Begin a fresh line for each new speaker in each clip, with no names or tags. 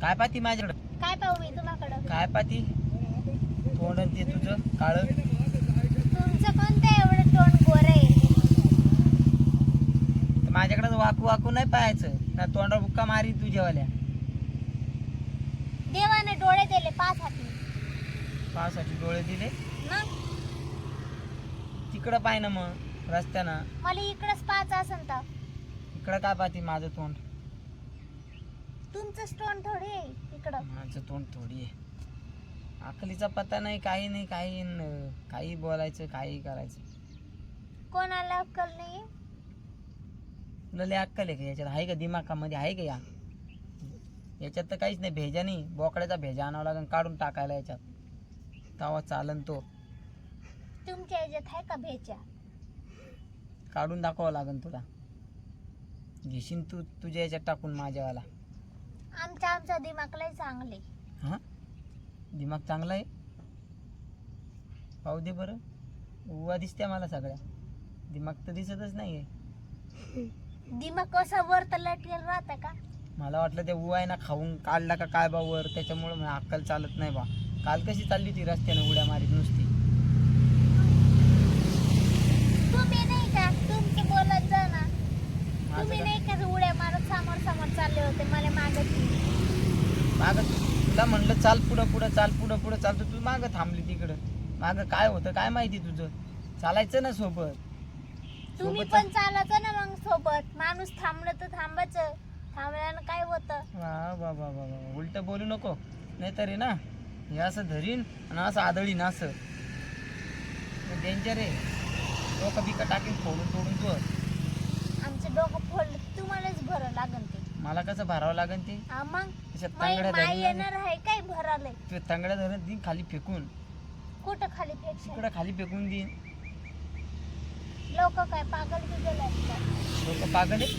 काय पाहती माझ्याकडं?
काय पाहू मी तुम्हाकडं?
काय पाहती? तोंड आणि ते तुझं काळ?
तुमचं कोणतं एवढं तोंड गोर? आहे
माझ्याकडे वाकू वाकू नाही पाहायचं. ना तोंडावर बुक्का मारी तुझ्यावाल्या
देवाने डोळे दिले पाच हाती.
पावसाचे डोळे दिले.
ना
तिकडं पाय ना मग रस्त्यानं.
मला इकडंच पाच असन तर.
इकडं काय पाहती माझं तोंड?
तुमचं तोंड थोडी आहे इकडं.
माझं तोंड थोडी आहे. अकलीचा पत्ता नाही काही नाही काही न- काही बोलायचं काही करायचं.
कोणाला अक्कल नाही
तुला लय अक्कल आहे का याच्यात? आहे का दिमागामध्ये? आहे का या? याच्यात तर काहीच नाही भेजा नाही. बोकड्याचा भेजा आणावा लागेल काढून टाकायला याच्यात. तवा चालन तो.
तुमच्या याच्यात आहे का भेच्या
काढून दाखवावं लागेल तुला. घेशील तू तुझ्या याच्यात टाकून माझ्यावाला.
आमच्या आमचा दिमागलाही चांगले.
हां? दिमाग चांगला आहे पाहू दे बरं. उवा दिसते मला सगळ्या. दिमाग तर दिसतच नाही
दिमाग कसा वर तर लटकेल राहतं का?
मला वाटलं ते उवा आहे ना खाऊन काढला का काय बा वर? त्याच्यामुळं मला अक्कल चालत नाही बा. काल कशी चालली ती रस्त्याने उड्या मारीत नुसती?
तुम्ही नाही का? तुमचं बोलत जा ना. तुम्ही नाही का उड्या मारत समोर समोर चालले होते मला मागत
मागं तुला म्हणलं चाल पुढं पुढं चाल पुढं पुढं चाल. तर तू मागं थांबली तिकडं. मागं काय होतं काय माहिती तुझं? चालायचं ना सोबत.
तुम्ही
सोबत
पण चालायचं ना मग सोबत. माणूस थांबलं तर थांबायचं. थांबल्यानं काय होतं?
वा वा वा वा वा उलट बोलू नको. नाहीतर आहे ना हे असं धरीन आणि असं आदळीन असं. डेंजर आहे. डोकं बिकं टाकीन फोडून तोडून तू.
आमचं डोकं फोडलं. तुम्हालाच भरं
कसं भरावं लागेल ते?
हा मग
त्याच्यात
माई
तांगड्या
माई
धरून
येणार आहे काय भराले
ते तांगड्या धरून देईन खाली फेकून.
कुठं खाली पेक्षा
तिकडं खाली फेकून देईन
लोक काय पागल बिगल आहेत का?
लोक पागल आहे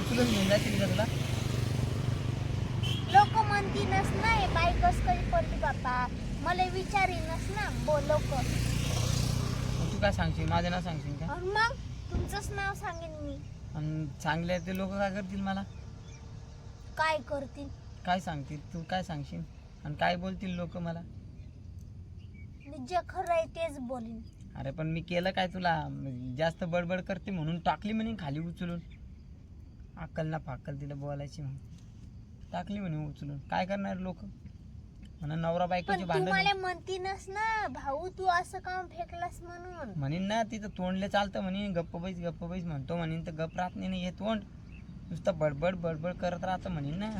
उचलून घेऊन जातील का तुला?
लोक म्हणतीनच नाही बाई कस कधी पडली बापा मला विचारीनच ना बो लोक.
मग तू काय सांगशील? माझं नाव सांगशील का?
मग तुमचंच नाव सांगेन मी.
आणि चांगले ते लोक काय करतील मला?
काय करतील?
काय सांगतील? तू काय सांगशील? आणि काय बोलतील लोक मला?
मी जे खरं आहे तेच बोलीन.
अरे पण मी केलं काय तुला? जास्त बडबड करते म्हणून टाकली म्हणे खाली उचलून. अक्कल ना फाकल तिला बोलायची म्हणून. टाकली म्हणे उचलून. काय करणार लोक? म्हणा नवरा
पण
बायकोची
तू
भांडण
मला म्हणतीनच ना भाऊ तू असं काम फेकलास म्हणून.
म्हणीन ना तिथं तोंडले चालतं म्हणे गप्प बैस गप्प बैस म्हणतो म्हणीन तर गप राहत नाही ना हे तोंड. नुसतं बडबड बडबड करत राहतं म्हणीन ना.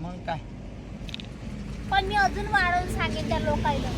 मग काय?
पण मी अजून वाढवून सांगेन त्या लोकांना